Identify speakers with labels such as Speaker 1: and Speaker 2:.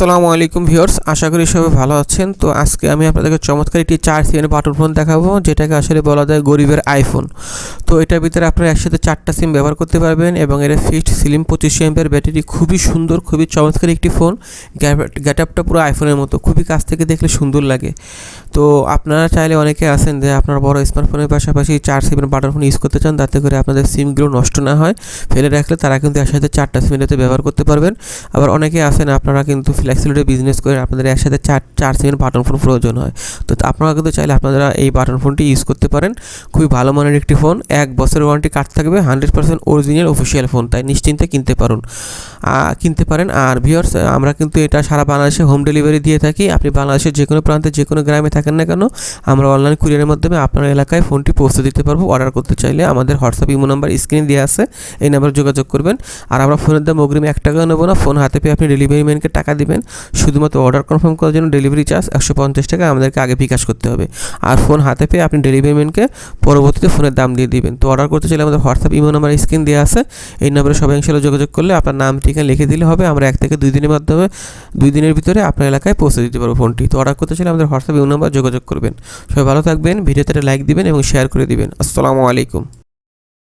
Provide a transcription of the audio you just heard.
Speaker 1: আসসালামু আলাইকুম ভিউয়ার্স, আশা করি সবাই ভালো আছেন। তো আজকে আমি আপনাদেরকে চমৎকার একটি চার সিমের বাটন ফোন দেখাবো, যেটাকে আসলে বলা যায় গরিবের আইফোন। তো এটার ভিতরে আপনারা একসাথে চারটা সিম ব্যবহার করতে পারবেন এবং এর ফিক্সড সিলিম পঁচিশশো এমপের ব্যাটারি খুবই সুন্দর, খুবই চমৎকার একটি ফোন। গ্যাট আপটা পুরো আইফোনের মতো, খুবই কাছ থেকে দেখলে সুন্দর লাগে। তো আপনারা চাইলে অনেকে আছেন যে আপনার বড় স্মার্টফোনের পাশাপাশি চার সিমের বাটার ফোন ইউজ করতে চান, তাতে করে আপনাদের সিমগুলো নষ্ট না হয়। ফেলে রাখলে তারা কিন্তু একসাথে চারটা সিম এটাতে ব্যবহার করতে পারবেন। আবার অনেকে আছেন, আপনারা কিন্তু ফ্লেক্সিলিটি বিজনেস করে আপনাদের একসাথে চার চার সিমের বাটন ফোন প্রয়োজন হয়। তো আপনারা কিন্তু চাইলে আপনারা এই বাটন ফোনটি ইউজ করতে পারেন। খুবই ভালো মানের একটি ফোন। এক বছরের ওয়ারেন্টি কার্ড থাকবে hundred percent original official phone, তাই নিশ্চিন্তে কিনতে পারুন। কিনতে পারেন। আর ভিওর্স আমরা কিন্তু এটা সারা বাংলাদেশে হোম ডেলিভারি দিয়ে থাকি। আপনি বাংলাদেশের যে কোনো প্রান্তে যে কোনো গ্রামে না কেন, আমরা অনলাইন কুরিয়ারের মাধ্যমে আপনার এলাকায় ফোনটি পৌঁছে দিতে পারব অর্ডার করতে চাইলে আমাদের হোয়াটসঅ্যাপ ইমো নাম্বার স্ক্রিনে দেওয়া আছে, এই নাম্বারে যোগাযোগ করবেন। আর আমরা ফোনের দাম অগ্রিম এক টাকাও নেব না ফোন হাতে পেয়ে আপনি ডেলিভারি ম্যানকে টাকা দেবেন। শুধুমাত্র অর্ডার কনফার্ম করার জন্য ডেলিভারি চার্জ একশো পঞ্চাশ টাকা আমাদেরকে আগে বিকাশ করতে হবে। আর ফোন হাতে পেয়ে আপনি ডেলিভারি ম্যানকে পরবর্তীতে ফোনের দাম দিয়ে দিবেন। তো অর্ডার করতে চাইলে আমাদের হোয়াটসঅ্যাপ ইমো নাম্বার স্ক্রিন দেওয়া আছে, এই নাম্বারে সবাই ইনশাল্লাহ যোগাযোগ করলে আপনার নাম, ঠিকানা লিখে দিলে হবে। আমরা এক থেকে দুই দিনের মাধ্যমে, দুই দিনের ভিতরে আপনার এলাকায় পৌঁছে দিতে পারব ফোনটি তো অর্ডার করতে চাইলে আমাদের হোয়াটসঅ্যাপ ইমো নাম্বার যোগাযোগ করবেন। সবাই ভালো থাকবেন ভিডিওতে লাইক দিবেন এবং শেয়ার করে দিবেন। আসসালামু আলাইকুম।